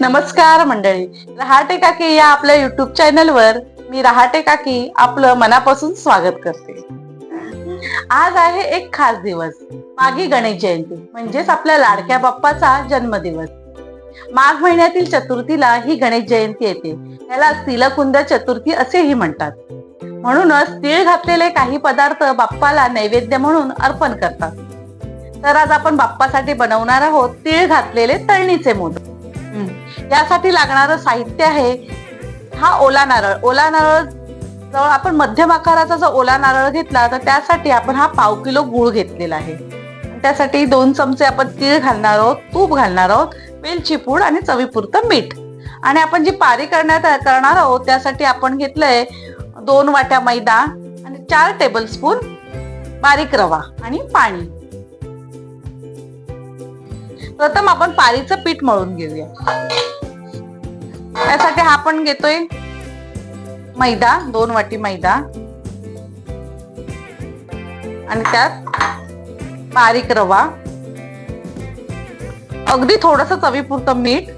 नमस्कार मंडळी. रहाटे काकी या आपल्या युट्यूब चॅनलवर मी रहाटे काकी आपलं मनापासून स्वागत करते. आज आहे एक खास दिवस. मागी गणेश जयंती म्हणजेच आपल्या लाडक्या बाप्पाचा जन्मदिवस. माघ महिन्यातील चतुर्थीला ही गणेश जयंती येते. याला तिलकुंद चतुर्थी असेही म्हणतात. म्हणूनच तीळ घातलेले काही पदार्थ बाप्पाला नैवेद्य म्हणून अर्पण करतात. तर आज आपण बाप्पासाठी बनवणार आहोत तीळ घातलेले तळणीचे मोदक. यासाठी लागणारं साहित्य आहे हा ओला नारळ. ओला नारळ जवळ आपण मध्यम आकाराचा जर ओला नारळ घेतला तर त्यासाठी आपण हा पाव किलो गुळ घेतलेला आहे. त्यासाठी दोन चमचे आपण तीळ घालणार आहोत तूप घालणार आहोत वेलची पूड आणि चवीपुरतं मीठ. आणि आपण जी पारी करण्यात करणार आहोत त्यासाठी आपण घेतलंय दोन वाट्या मैदा आणि चार टेबल स्पून बारीक रवा आणि पाणी. प्रथम आपण पारीचं पीठ मळून घेऊया. त्यासाठी हा आपण घेतोय. मैदा दोन वाटी मैदा. आणि त्यात बारीक रवा. अगदी थोडस चवीपुरतं मीठ.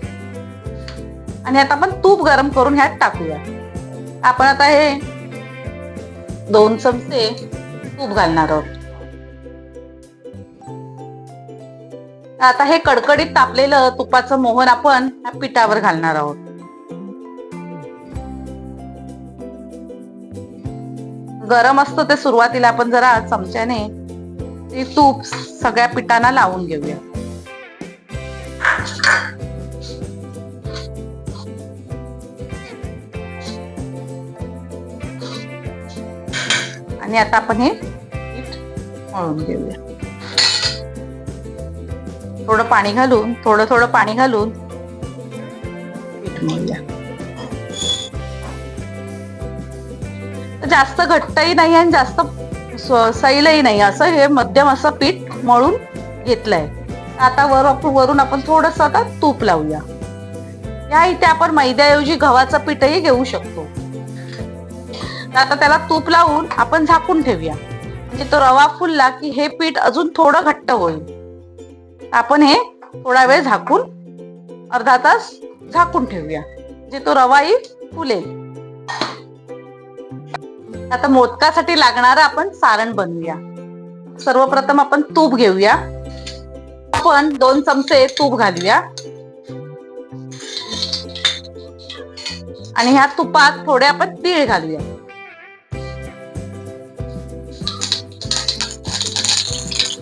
आणि आता आपण तूप गरम करून ह्यात टाकूया. आपण आता हे दोन चमचे तूप घालणार आहोत. आता हे कडकडीत तापलेलं तुपाचं मोहन आपण ह्या पिठावर घालणार आहोत. गरम असतं ते सुरुवातीला आपण जरा चमच्याने ते तूप सगळ्या पिठांना लावून घेऊया. आणि आता आपण हे पीठ मळून घेऊया. थोडं पाणी घालून थोडं थोडं पाणी घालून पीठ मळूया. जास्त घट्टही नाही आणि जास्त सैलही नाही. असं हे मध्यम असं पीठ मळून घेतलंय. आता वर वरून आपण थोडस आता तूप लावूया. या इथे आपण मैद्याऐवजी गव्हाचं पीठही घेऊ शकतो. तर आता त्याला तूप लावून आपण झाकून ठेवूया. म्हणजे तो रवा फुलला की हे पीठ अजून थोडं घट्ट होईल. आपण हे थोडा वेळ झाकून अर्धा तास झाकून ठेवूया. म्हणजे तो रवाही फुलेल. आता मोदकासाठी लागणार आपण सारण बनवूया. सर्वप्रथम आपण तूप घेऊया. आपण दोन चमचे तूप घालूया. आणि ह्या तुपात थोडे आपण तीळ घालूया.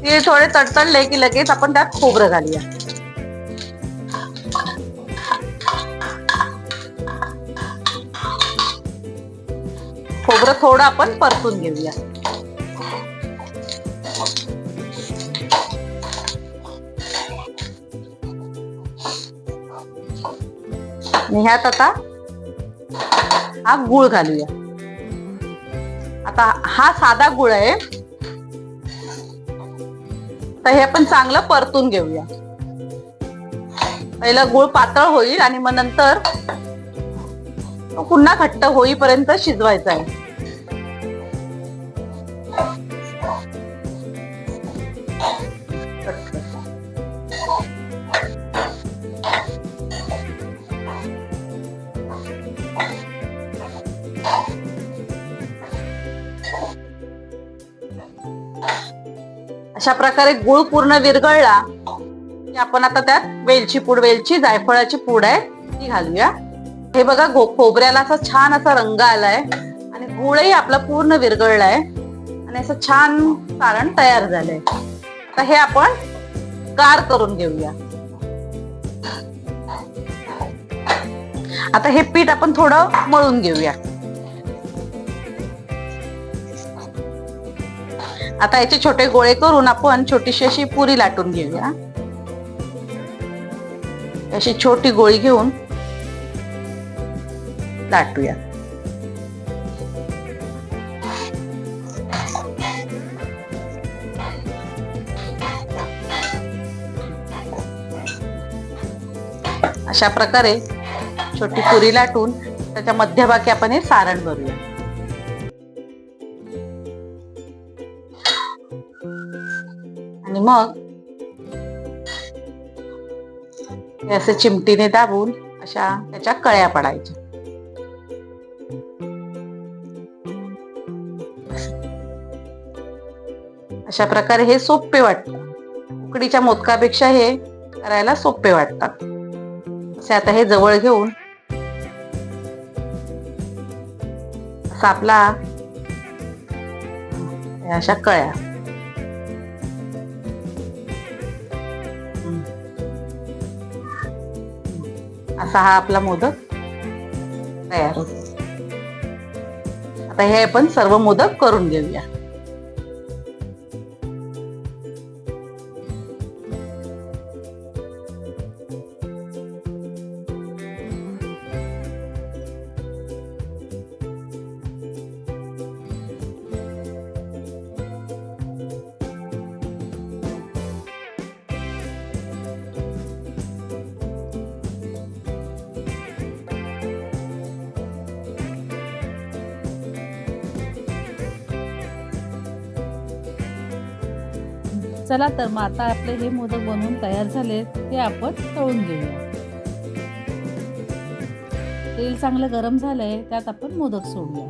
तीळ थोडे तडतडले की लगेच आपण त्यात खोबरं घालूया. खोबरं थोडं आपण परतून घेऊया. ह्यात आता हा गुळ घालूया. आता हा साधा गुळ आहे. तर हे आपण चांगलं परतून घेऊया. पहिलं गुळ पातळ होईल आणि मग नंतर तो पुन्हा घट्ट होईपर्यंत शिजवायचा आहे. अशा प्रकारे गुळ पूर्ण विरघळला की आपण आता त्यात वेलची पूड वेलची जायफळाची पूड आहे ती घालूया. हे बघा खोबऱ्याला असा छान असा रंग आलाय आणि गुळही आपला पूर्ण विरघळलाय. आणि असं छान सारण तयार झालंय. आता हे आपण गार करून घेऊया. आता हे पीठ आपण थोडं मळून घेऊया. आता याचे छोटे गोळे करून आपण छोटीशी अशी पुरी लाटून घेऊया. अशी छोटी गोळी घेऊन लाटूया अशा प्रकारे छोटी पुरी लाटून त्याच्या मध्यभागी आपण हे सारण भरूया. मग हे असे चिमटीने दाबून अशा त्याच्या कळ्या पडायच्या. अशा प्रकारे हे सोपे वाटतं. उकडीच्या मोदकापेक्षा हे करायला सोपे वाटतात. असे आता हे जवळ घेऊन असा आपला अशा कळ्या. असा हा आपला मोदक तयार होतो. आता हे आपण सर्व मोदक करून घेऊया चला तर मग आता आपले हे मोदक बनवून तयार झाले ते आपण तळून घेऊया. तेल चांगलं गरम झालंय त्यात आपण मोदक सोडूया.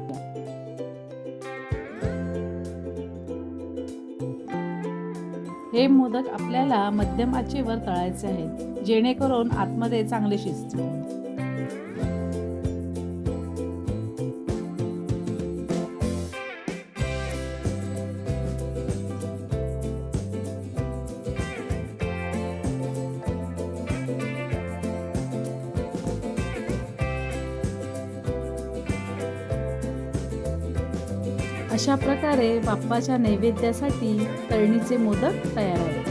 हे मोदक आपल्याला मध्यम आचेवर तळायचे आहेत जेणेकरून आतमध्ये चांगले शिजतील. अशा प्रकारे बाप्पाच्या नैवेद्यासाठी तळणीचे मोदक तयार आहेत.